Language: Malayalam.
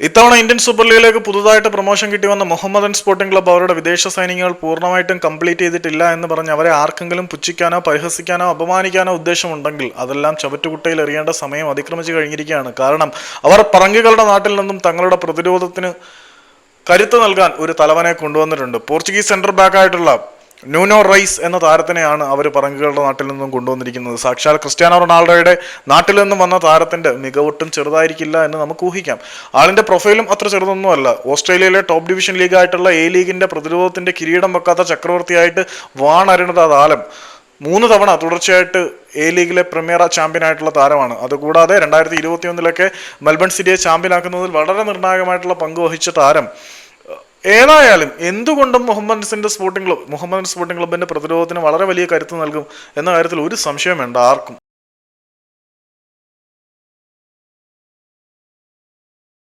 ഇത്തവണ ഇന്ത്യൻ സൂപ്പർ ലീഗിലേക്ക് പുതുതായിട്ട് പ്രൊമോഷൻ കിട്ടി വന്ന മുഹമ്മദൻ സ്പോർട്ടിംഗ് ക്ലബ് അവരുടെ വിദേശ സൈനികങ്ങൾ പൂർണമായിട്ടും കംപ്ലീറ്റ് ചെയ്തിട്ടില്ല എന്ന് പറഞ്ഞ് അവരെ ആർക്കെങ്കിലും പുച്ഛിക്കാനോ പരിഹസിക്കാനോ അപമാനിക്കാനോ ഉദ്ദേശമുണ്ടെങ്കിൽ അതെല്ലാം ചവറ്റുകുട്ടയിൽ എറിയേണ്ട സമയം അതിക്രമിച്ചു കഴിഞ്ഞിരിക്കുകയാണ്. കാരണം അവർ പറങ്കികളുടെ നാട്ടിൽ നിന്നും തങ്ങളുടെ പ്രതിരോധത്തിന് കരുത്ത് നൽകാൻ ഒരു തലവനെ കൊണ്ടുവന്നിട്ടുണ്ട്. പോർച്ചുഗീസ് സെന്റർ ബാക്ക് ആയിട്ടുള്ള ന്യൂനോ റൈസ് എന്ന താരത്തിനെയാണ് അവർ പറങ്കുകളുടെ നാട്ടിൽ നിന്നും കൊണ്ടുവന്നിരിക്കുന്നത്. സാക്ഷാൽ ക്രിസ്ത്യാനോ റൊണാൾഡോയുടെ നാട്ടിൽ നിന്നും വന്ന താരത്തിന്റെ മികവൊട്ടും ചെറുതായിരിക്കില്ല എന്ന് നമുക്ക് ഊഹിക്കാം. ആളിന്റെ പ്രൊഫൈലും അത്ര ചെറുതൊന്നുമല്ല. ഓസ്ട്രേലിയയിലെ ടോപ്പ് ഡിവിഷൻ ലീഗായിട്ടുള്ള എ ലീഗിന്റെ പ്രതിരോധത്തിന്റെ കിരീടം വെക്കാത്ത ചക്രവർത്തിയായിട്ട് വാണരുണത താലം മൂന്ന് തവണ തുടർച്ചയായിട്ട് എ ലീഗിലെ പ്രീമിയർ ചാമ്പ്യൻ ആയിട്ടുള്ള താരമാണ്. അതുകൂടാതെ രണ്ടായിരത്തി ഇരുപത്തി ഒന്നിലൊക്കെ മെൽബൺ സിറ്റിയെ ചാമ്പ്യനാക്കുന്നതിൽ വളരെ നിർണായകമായിട്ടുള്ള പങ്ക് വഹിച്ച താരം ഏതായാലും എന്തുകൊണ്ടും Mohammed sporting club Mohammed sporting ക്ലബിന്റെ പ്രതിരോധത്തിന് വളരെ വലിയ കരുത്ത് നൽകും എന്ന കാര്യത്തിൽ ഒരു സംശയം വേണ്ട ആർക്കും.